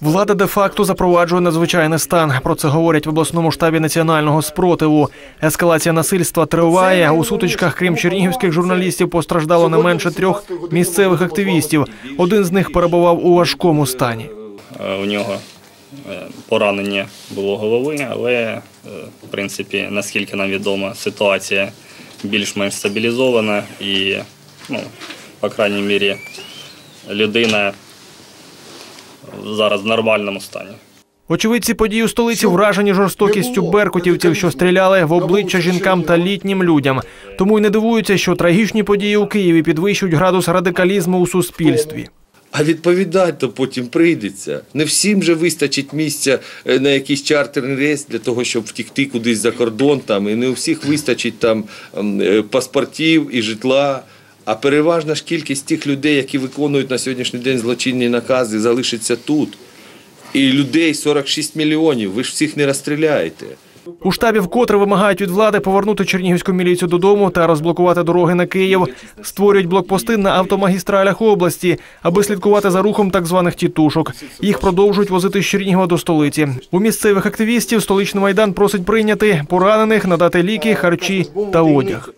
Влада де-факто запроваджує надзвичайний стан. Про це говорять в обласному штабі національного спротиву. Ескалація насильства триває. У сутичках, крім чернігівських журналістів, постраждало не менше трьох місцевих активістів. Один з них перебував у важкому стані. Е, У нього е, поранення було голови, але, е, в принципі, наскільки нам відомо, ситуація більш-менш стабілізована і, ну, по крайній мірі, людина зараз в нормальному стані. Очевидці подій у столиці вражені жорстокістю беркутівців, що стріляли в обличчя жінкам та літнім людям. Тому й не дивуються, що трагічні події у Києві підвищують градус радикалізму у суспільстві. А відповідати то потім прийдеться. Не всім же вистачить місця е, на якийсь чартерний рейс для того, щоб втікти кудись за кордон. Там, і не у всіх вистачить там е, паспортів і житла. А переважна ж кількість тих людей, які виконують на сьогоднішній день злочинні накази, залишиться тут. І людей 46 мільйонів. Ви ж всіх не розстріляєте. У штабі вкотре вимагають від влади повернути чернігівську міліцію додому та розблокувати дороги на Київ. Створюють блокпости на автомагістралях області, аби слідкувати за рухом так званих тітушок. Їх продовжують возити з Чернігова до столиці. У місцевих активістів столичний майдан просить прийняти поранених, надати ліки, харчі та одяг.